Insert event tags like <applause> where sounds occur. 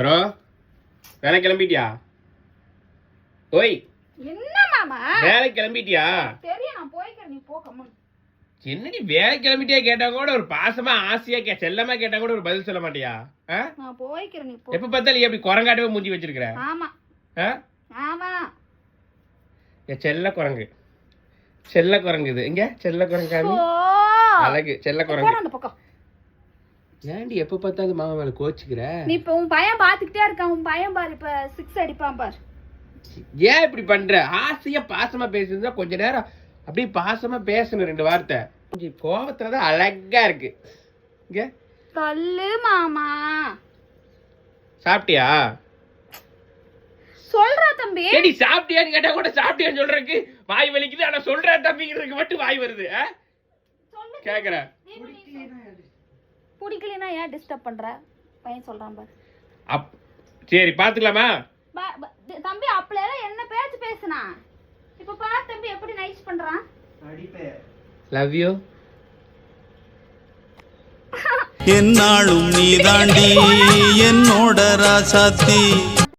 சரோ வேலை கிளம்பிட்டியா? ஓய் என்ன மாமா? வேலை கிளம்பிட்டியா? தெரியும் நான் போய்க்கிறேன் நீ போ கம்மன் என்னடி வேலை கிளம்பிட்டியா கேட்டா கூட ஒரு பாசமா ஆசையா கே செல்லமா கேட்டா கூட ஒரு பதில் சொல்ல மாட்டியா? நான் போய்க்கிறேன் நீ போ. எப்ப பார்த்தாலும் எப்படி குரங்காட்டவே மூஞ்சி வச்சிருக்கிற? ஆமா? ஆமா. என் செல்ல குரங்கு. செல்ல குரங்கு இது இங்க செல்ல குரங்காமி? ஓ அழகு. செல்ல குரங்கு. அந்த பக்கம். ஏன்டி எப்ப பார்த்தாலும் மாமா மேல கோச்சுக்கிற? நீ இப்ப உன் பையன் பாத்துக்கிட்டே இருக்கான். உன் பையன் பாரு இப்ப சிக்ஸ் அடிப்பான் பாரு. ஏன் இப்படி பண்ற? ஆசையா பாசமா பேசுறதா கொஞ்ச நேரம் அப்படியே பாசமா பேசணும் ரெண்டு வார்த்தை. கொஞ்சம் கோவத்துலதான் அழகா இருக்கு. இங்க. தள்ளு மாமா. சாப்பிட்டியா? சொல்றா தம்பி. ஏடி சாப்பிட்டியான்னு கேட்டா கூட சாப்பிட்டியான்னு சொல்றதுக்கு வாய் வலிக்குது ஆனா சொல்ற தம்பிங்கிறதுக்கு மட்டும் வாய் வருது? கேக்குறேன் பிடிக்கலனா ஏன் டிஸ்டர்ப் பண்ற? பையன் சொல்றான் பாரு. அப் சரி பாத்துக்கலாமா ப- ப- தம்பி அப்பல என்ன பேச்சு பேசுனா? இப்ப பாரு தம்பி எப்படி நைஸ் பண்றான்? லவ் யூ என்னாலும் நீ தாண்டி <laughs> என்னோட ராசாத்தி.